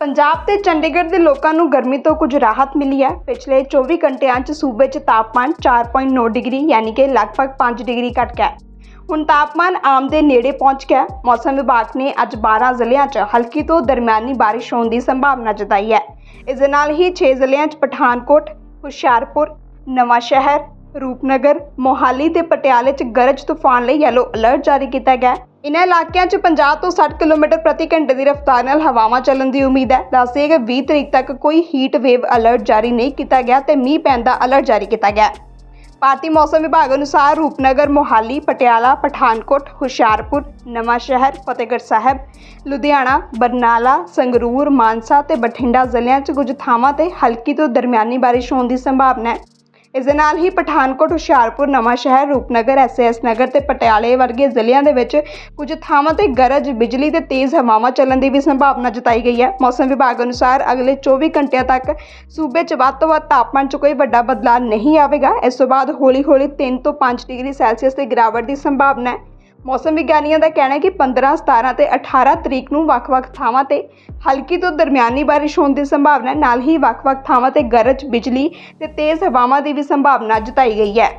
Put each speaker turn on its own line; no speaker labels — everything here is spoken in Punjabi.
ਪੰਜਾਬ ਤੇ ਚੰਡੀਗੜ੍ਹ ਦੇ ਲੋਕਾਂ ਨੂੰ ਗਰਮੀ ਤੋਂ ਕੁਝ ਰਾਹਤ ਮਿਲੀ ਹੈ। ਪਿਛਲੇ 24 ਘੰਟਿਆਂ 'ਚ ਸੂਬੇ 'ਚ ਤਾਪਮਾਨ 4.9 ਡਿਗਰੀ, ਯਾਨੀ ਕਿ ਲਗਭਗ 5 ਡਿਗਰੀ ਘਟ ਗਿਆ ਹੁਣ ਤਾਪਮਾਨ ਆਮ ਦੇ ਨੇੜੇ ਪਹੁੰਚ ਗਿਆ ਮੌਸਮ ਵਿਭਾਗ ਨੇ ਅੱਜ 12 ਜ਼ਿਲ੍ਹਿਆਂ 'ਚ ਹਲਕੀ ਤੋਂ ਦਰਮਿਆਨੀ ਬਾਰਿਸ਼ ਹੋਣ ਦੀ ਸੰਭਾਵਨਾ ਜਤਾਈ ਹੈ। ਇਸ ਦੇ ਨਾਲ ਹੀ 6 ਜ਼ਿਲ੍ਹਿਆਂ 'ਚ ਪਠਾਨਕੋਟ, ਹੁਸ਼ਿਆਰਪੁਰ ਨਵਾਂ ਸ਼ਹਿਰ ਰੂਪਨਗਰ, ਮੋਹਾਲੀ ਤੇ ਪਟਿਆਲੇ 'ਚ ਗਰਜ ਤੂਫਾਨ ਲਈ ਯੈਲੋ ਅਲਰਟ ਜਾਰੀ ਕੀਤਾ ਗਿਆ ਇਨ੍ਹਾਂ ਇਲਾਕਿਆਂ 'ਚ 50 ਤੋਂ 60 ਕਿਲੋਮੀਟਰ ਪ੍ਰਤੀ ਘੰਟੇ ਦੀ ਰਫ਼ਤਾਰ ਨਾਲ ਹਵਾਵਾਂ ਚੱਲਣ ਦੀ ਉਮੀਦ ਹੈ। ਦੱਸਦੇ ਕਿ 20 ਤਰੀਕ ਤੱਕ ਕੋਈ ਹੀਟ ਵੇਵ ਅਲਰਟ ਜਾਰੀ ਨਹੀਂ ਕੀਤਾ ਗਿਆ ਤੇ ਮੀਂਹ ਪੈਣ ਦਾ ਅਲਰਟ ਜਾਰੀ ਕੀਤਾ ਗਿਆ। ਭਾਰਤੀ ਮੌਸਮ ਵਿਭਾਗ ਅਨੁਸਾਰ ਰੂਪਨਗਰ, ਮੋਹਾਲੀ, ਪਟਿਆਲਾ, ਪਠਾਨਕੋਟ, ਹੁਸ਼ਿਆਰਪੁਰ ਨਵਾਂ ਸ਼ਹਿਰ ਫਤਿਹਗੜ੍ਹ ਸਾਹਿਬ, ਲੁਧਿਆਣਾ, ਬਰਨਾਲਾ, ਸੰਗਰੂਰ, ਮਾਨਸਾ ਤੇ ਬਠਿੰਡਾ ਜ਼ਿਲ੍ਹਿਆਂ 'ਚ ਕੁਝ ਥਾਵਾਂ ਤੇ ਹਲਕੀ ਤੋਂ ਦਰਮਿਆਨੀ ਬਾਰਿਸ਼ ਹੋਣ ਦੀ ਸੰਭਾਵਨਾ ਹੈ। ਇਸ ਦੇ ਨਾਲ ਹੀ ਪਠਾਨਕੋਟ, ਹੁਸ਼ਿਆਰਪੁਰ ਨਵਾਂ ਸ਼ਹਿਰ ਰੂਪਨਗਰ, ਐਸਐਸ ਨਗਰ ਤੇ ਪਟਿਆਲੇ ਵਰਗੇ ਜ਼ਿਲ੍ਹਿਆਂ ਦੇ ਵਿੱਚ ਕੁਝ ਥਾਵਾਂ ਤੇ ਗਰਜ, ਬਿਜਲੀ ਤੇ ਤੇਜ਼ ਹਵਾਵਾਂ ਚੱਲਣ ਦੀ ਵੀ ਸੰਭਾਵਨਾ ਜਤਾਈ ਗਈ ਹੈ। ਮੌਸਮ ਵਿਭਾਗ ਅਨੁਸਾਰ ਅਗਲੇ 24 ਘੰਟਿਆਂ ਤੱਕ ਸੂਬੇ 'ਚ ਵੱਧ ਤੋਂ ਵੱਧ ਤਾਪਮਾਨ 'ਚ ਕੋਈ ਵੱਡਾ ਬਦਲਾਅ ਨਹੀਂ ਆਵੇਗਾ। ਇਸ ਤੋਂ ਬਾਅਦ ਹੌਲੀ-ਹੌਲੀ 3 ਤੋਂ 5 ਡਿਗਰੀ ਸੈਲਸੀਅਸ ਦੀ ਗਿਰਾਵਟ ਦੀ ਸੰਭਾਵਨਾ ਹੈ। ਮੌਸਮ ਵਿਗਿਆਨੀਆਂ ਦਾ ਕਹਿਣਾ ਹੈ ਕਿ 15, 17 ਤੇ 18 ਤਰੀਕ ਨੂੰ ਵੱਖ-ਵੱਖ ਥਾਵਾਂ ਤੇ ਹਲਕੀ ਤੋਂ ਦਰਮਿਆਨੀ ਬਾਰਿਸ਼ ਹੋਣ ਦੀ ਸੰਭਾਵਨਾ ਨਾਲ ਹੀ ਵੱਖ-ਵੱਖ ਥਾਵਾਂ ਤੇ ਗਰਜ ਬਿਜਲੀ ਤੇ ਤੇਜ਼ ਹਵਾਵਾਂ ਦੀ ਵੀ ਸੰਭਾਵਨਾ ਜਤਾਈ ਗਈ ਹੈ।